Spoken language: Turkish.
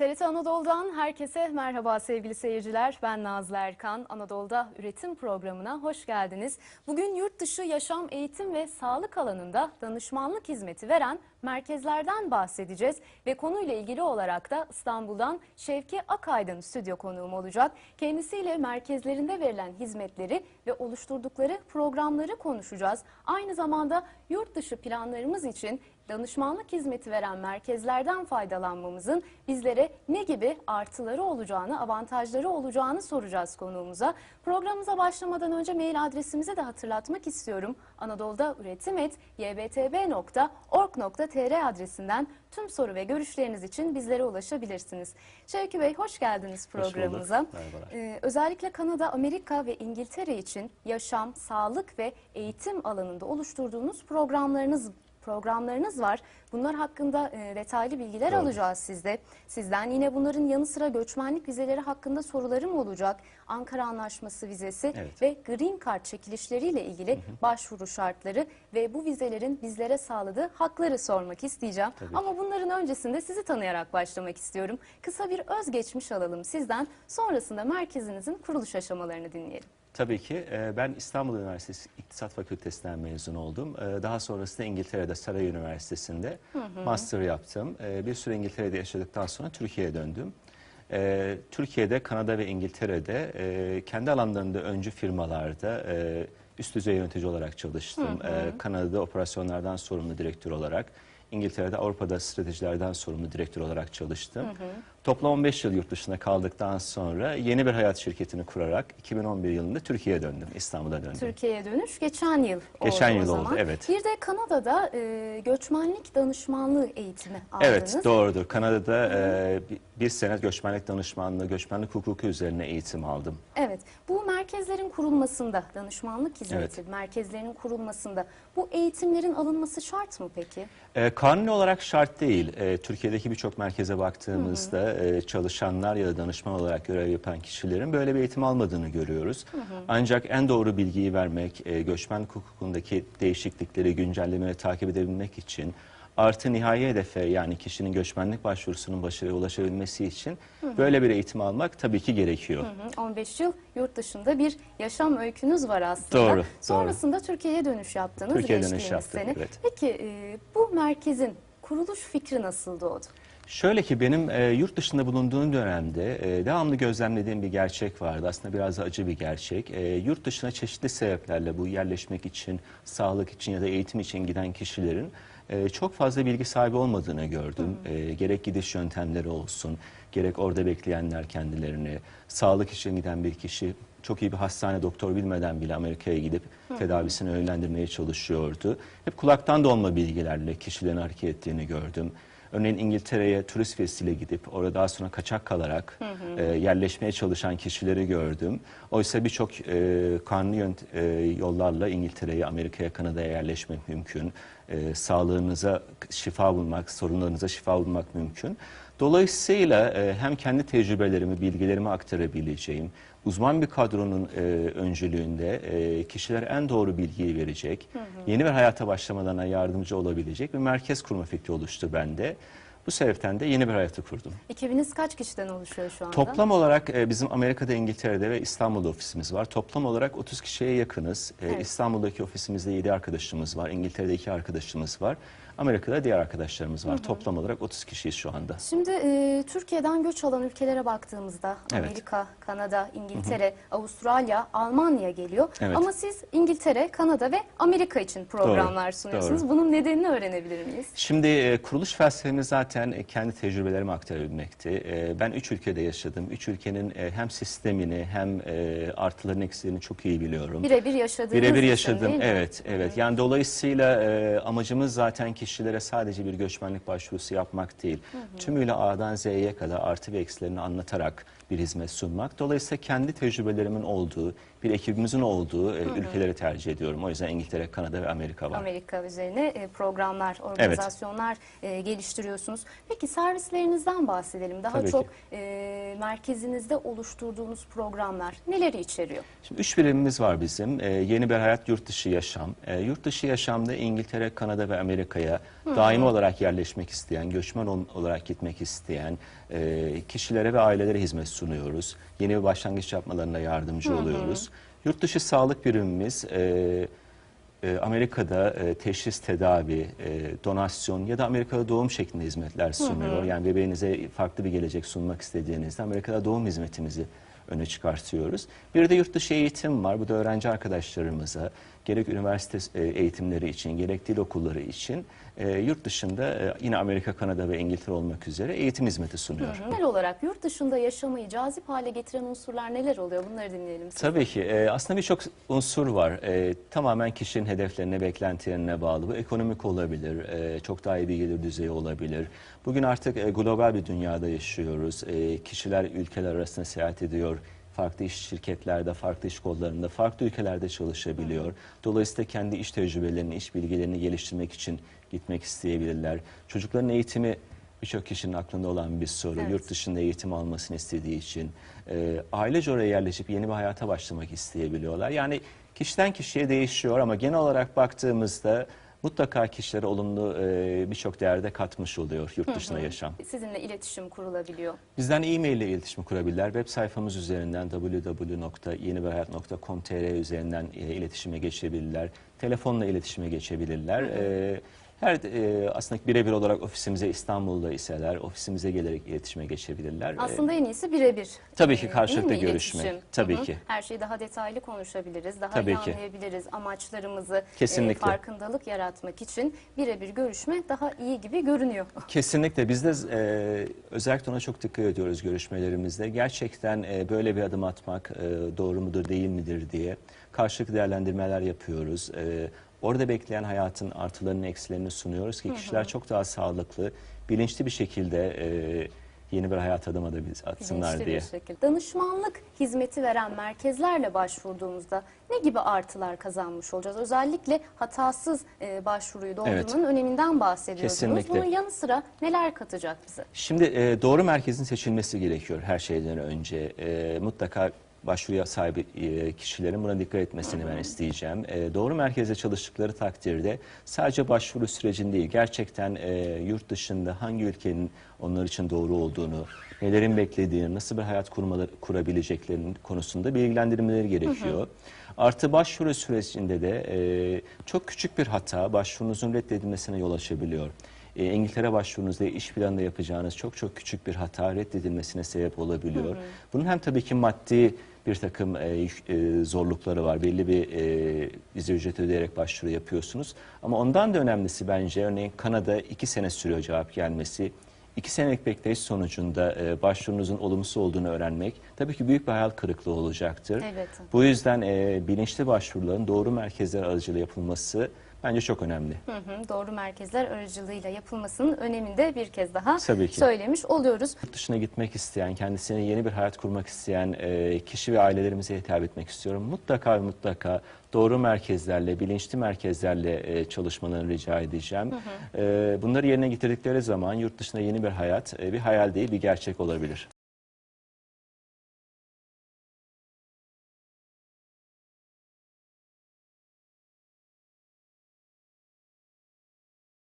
TRT Anadolu'dan herkese merhaba sevgili seyirciler. Ben Nazlı Erkan. Anadolu'da üretim programına hoş geldiniz. Bugün yurt dışı yaşam, eğitim ve sağlık alanında danışmanlık hizmeti veren merkezlerden bahsedeceğiz. Ve konuyla ilgili olarak da İstanbul'dan Şevki Akaydın stüdyo konuğum olacak. Kendisiyle merkezlerinde verilen hizmetleri ve oluşturdukları programları konuşacağız. Aynı zamanda yurt dışı planlarımız için danışmanlık hizmeti veren merkezlerden faydalanmamızın bizlere ne gibi artıları olacağını, avantajları olacağını soracağız konuğumuza. Programımıza başlamadan önce mail adresimizi de hatırlatmak istiyorum. Anadolu'da üretim.ybtb.org.tr adresinden tüm soru ve görüşleriniz için bizlere ulaşabilirsiniz. Şevki Bey hoş geldiniz programımıza. Merhabalar. Ee, özellikle Kanada, Amerika ve İngiltere için yaşam, sağlık ve eğitim alanında oluşturduğunuz programlarınız programlarınız var. Bunlar hakkında e, detaylı bilgiler Doğru. alacağız sizde. Sizden yine bunların yanı sıra göçmenlik vizeleri hakkında sorularım olacak. Ankara Anlaşması vizesi Evet. ve Green Card çekilişleriyle ilgili başvuru şartları ve bu vizelerin bizlere sağladığı hakları sormak isteyeceğim. Tabii Ama bunların öncesinde sizi tanıyarak başlamak istiyorum. Kısa bir özgeçmiş alalım sizden. Sonrasında merkezinizin kuruluş aşamalarını dinleyelim. Tabii ki. e, Ben İstanbul Üniversitesi İktisat Fakültesinden mezun oldum. E, Daha sonrasında İngiltere'de Saray Üniversitesi'nde master yaptım. E, Bir süre İngiltere'de yaşadıktan sonra Türkiye'ye döndüm. Türkiye'de, Kanada ve İngiltere'de kendi alanlarında öncü firmalarda üst düzey yönetici olarak çalıştım. E, Kanada'da operasyonlardan sorumlu direktör olarak, İngiltere'de Avrupa'da stratejilerden sorumlu direktör olarak çalıştım. Toplam 15 yıl yurt dışında kaldıktan sonra yeni bir hayat şirketini kurarak 2011 yılında Türkiye'ye döndüm, İstanbul'a döndüm. Türkiye'ye dönüş geçen yıl Geçen oldu yıl o oldu, evet. Bir de Kanada'da e, göçmenlik danışmanlığı eğitimi aldınız. Evet doğrudur. Kanada'da e, bir, bir sene göçmenlik danışmanlığı, göçmenlik hukuku üzerine eğitim aldım. Evet, bu merkezlerin kurulmasında, danışmanlık hizmeti merkezlerinin kurulmasında bu eğitimlerin alınması şart mı peki? E, kanuni olarak şart değil. E, Türkiye'deki birçok merkeze baktığımızda e, çalışanlar ya da danışman olarak görev yapan kişilerin böyle bir eğitim almadığını görüyoruz. Ancak en doğru bilgiyi vermek, e, göçmenlik hukukundaki değişiklikleri güncellemeleri takip edebilmek için artı nihai hedefe yani kişinin göçmenlik başvurusunun başarıya ulaşabilmesi için böyle bir eğitim almak tabii ki gerekiyor. Hı, 15 yıl yurt dışında bir yaşam öykünüz var aslında. Doğru, doğru. Sonrasında Türkiye'ye dönüş yaptınız Türkiye'ye dönüş sene. evet. Peki e, bu merkezin kuruluş fikri nasıl doğdu? Şöyle ki benim e, yurt dışında bulunduğum dönemde e, devamlı gözlemlediğim bir gerçek vardı. Aslında biraz da acı bir gerçek. E, yurt dışına çeşitli sebeplerle bu yerleşmek için, sağlık için ya da eğitim için giden kişilerin e, çok fazla bilgi sahibi olmadığını gördüm. E, gerek gidiş yöntemleri olsun, gerek orada bekleyenler kendilerini, sağlık için giden bir kişi çok iyi bir hastane doktor bilmeden bile Amerika'ya gidip tedavisini yönlendirmeye çalışıyordu. Hep kulaktan dolma bilgilerle kişilerin hareket ettiğini gördüm. Örneğin İngiltere'ye turist vesiyle gidip orada daha sonra kaçak kalarak e, yerleşmeye çalışan kişileri gördüm. Oysa birçok e, kanuni yönt- e, yollarla İngiltere'ye, Amerika'ya, Kanada'ya yerleşmek mümkün. E, sağlığınıza şifa bulmak, sorunlarınıza şifa bulmak mümkün. Dolayısıyla e, hem kendi tecrübelerimi, bilgilerimi aktarabileceğim, uzman bir kadronun e, öncülüğünde e, kişiler en doğru bilgiyi verecek, yeni bir hayata başlamalarına yardımcı olabilecek bir merkez kurma fikri oluştu bende. Bu sebepten de yeni bir hayatı kurdum. Ekibiniz kaç kişiden oluşuyor şu anda? Toplam olarak e, bizim Amerika'da, İngiltere'de ve İstanbul'da ofisimiz var. Toplam olarak 30 kişiye yakınız. E, Evet. İstanbul'daki ofisimizde 7 arkadaşımız var. İngiltere'de 2 arkadaşımız var. Amerika'da diğer arkadaşlarımız var. Toplam olarak 30 kişiyiz şu anda. Şimdi e, Türkiye'den göç alan ülkelere baktığımızda Evet. Amerika, Kanada, İngiltere, Avustralya, Almanya geliyor. Evet. Ama siz İngiltere, Kanada ve Amerika için programlar Doğru, sunuyorsunuz. doğru. Bunun nedenini öğrenebilir miyiz? Şimdi e, kuruluş felsefemiz zaten e, kendi tecrübelerimi aktarabilmekti. E, ben üç ülkede yaşadım. Üç ülkenin e, hem sistemini hem e, artılarını eksilerini çok iyi biliyorum. Birebir yaşadığınız Birebir yaşadım. değil mi? Evet, evet. Yani dolayısıyla e, amacımız zaten kişilere sadece bir göçmenlik başvurusu yapmak değil. Tümüyle A'dan Z'ye kadar artı ve eksilerini anlatarak bir hizmet sunmak. Dolayısıyla kendi tecrübelerimin olduğu, bir ekibimizin olduğu e, ülkeleri tercih ediyorum. O yüzden İngiltere, Kanada ve Amerika var. Amerika üzerine e, programlar, organizasyonlar e, geliştiriyorsunuz. Peki servislerinizden bahsedelim. Daha Tabii ki. çok e, merkezinizde oluşturduğunuz programlar neleri içeriyor? Şimdi üç birimimiz var bizim. Yeni bir hayat, yurt dışı yaşam. Yurt dışı yaşamda İngiltere, Kanada ve Amerika'ya daimi olarak yerleşmek isteyen, göçmen ol- olarak gitmek isteyen e, kişilere ve ailelere hizmet sunuyoruz. Yeni bir başlangıç yapmalarına yardımcı oluyoruz. Yurt dışı sağlık birimimiz e, e, Amerika'da e, teşhis, tedavi, e, donasyon ya da Amerika'da doğum şeklinde hizmetler sunuyor. Yani bebeğinize farklı bir gelecek sunmak istediğinizde Amerika'da doğum hizmetimizi öne çıkartıyoruz. Bir de yurt dışı eğitim var. Bu da öğrenci arkadaşlarımıza gerek üniversite e, eğitimleri için gerek dil okulları için e, yurt dışında e, yine Amerika, Kanada ve İngiltere olmak üzere eğitim hizmeti sunuyor. Genel olarak yurt dışında yaşamayı cazip hale getiren unsurlar neler oluyor? Bunları dinleyelim. sizden. Tabii ki. E, aslında birçok unsur var. E, tamamen kişinin hedeflerine, beklentilerine bağlı. Bu ekonomik olabilir, e, çok daha iyi bir gelir düzeyi olabilir. Bugün artık e, global bir dünyada yaşıyoruz. E, kişiler ülkeler arasında seyahat ediyor. Farklı iş şirketlerde, farklı iş kollarında, farklı ülkelerde çalışabiliyor. Dolayısıyla kendi iş tecrübelerini, iş bilgilerini geliştirmek için gitmek isteyebilirler. Çocukların eğitimi birçok kişinin aklında olan bir soru. Evet. Yurt dışında eğitim almasını istediği için e, ailece oraya yerleşip yeni bir hayata başlamak isteyebiliyorlar. Yani kişiden kişiye değişiyor ama genel olarak baktığımızda mutlaka kişilere olumlu e, birçok değerde katmış oluyor yurt dışında yaşam. Sizinle iletişim kurulabiliyor. Bizden e-mail ile iletişim kurabilirler. Web sayfamız üzerinden www.yenibirhayat.com.tr üzerinden e, iletişime geçebilirler. Telefonla iletişime geçebilirler. E, her e, aslında birebir olarak ofisimize İstanbul'da iseler ofisimize gelerek iletişime geçebilirler. E, Aslında en iyisi birebir. Tabii ki Ee, karşılıklı değil mi? görüşmek. İletişim. Tabii Hı hı. ki. Her şeyi daha detaylı konuşabiliriz, daha Tabii iyi ki. anlayabiliriz. Amaçlarımızı, Kesinlikle. e, farkındalık yaratmak için birebir görüşme daha iyi gibi görünüyor. Kesinlikle biz de e, özellikle ona çok dikkat ediyoruz görüşmelerimizde. Gerçekten e, böyle bir adım atmak e, doğru mudur değil midir diye karşılıklı değerlendirmeler yapıyoruz. E, orada bekleyen hayatın artılarını eksilerini sunuyoruz ki kişiler çok daha sağlıklı, bilinçli bir şekilde e, yeni bir hayat adım atsınlar Bilinçli diye. bir şekilde. Danışmanlık hizmeti veren merkezlerle başvurduğumuzda ne gibi artılar kazanmış olacağız? Özellikle hatasız e, başvuruyu doldurmanın öneminden bahsediyordunuz. Kesinlikle. Bunun yanı sıra neler katacak bize? Şimdi e, doğru merkezin seçilmesi gerekiyor her şeyden önce. E, mutlaka başvuruya sahibi e, kişilerin buna dikkat etmesini ben isteyeceğim. E, doğru merkezde çalıştıkları takdirde sadece başvuru sürecinde değil, gerçekten e, yurt dışında hangi ülkenin onlar için doğru olduğunu, nelerin beklediğini, nasıl bir hayat kurmaları, kurabileceklerinin konusunda bilgilendirmeleri gerekiyor. Artı başvuru sürecinde de e, çok küçük bir hata başvurunuzun reddedilmesine yol açabiliyor. E, İngiltere başvurunuzda iş planında yapacağınız çok çok küçük bir hata reddedilmesine sebep olabiliyor. Bunun hem tabii ki maddi bir takım e, e, zorlukları var. Belli bir e, vize ücreti ödeyerek başvuru yapıyorsunuz. Ama ondan da önemlisi bence örneğin Kanada iki sene sürüyor cevap gelmesi. İki senelik bekleyiş sonucunda e, başvurunuzun olumsuz olduğunu öğrenmek tabii ki büyük bir hayal kırıklığı olacaktır. Evet. Bu yüzden e, bilinçli başvuruların doğru merkezler aracılığıyla yapılması bence çok önemli. Hı hı, doğru merkezler aracılığıyla yapılmasının önemini de bir kez daha Tabii ki. söylemiş oluyoruz. Yurt dışına gitmek isteyen, kendisine yeni bir hayat kurmak isteyen e, kişi ve ailelerimize hitap etmek istiyorum. Mutlaka ve mutlaka doğru merkezlerle, bilinçli merkezlerle e, çalışmalarını rica edeceğim. E, bunları yerine getirdikleri zaman yurt dışında yeni bir hayat, e, bir hayal değil bir gerçek olabilir.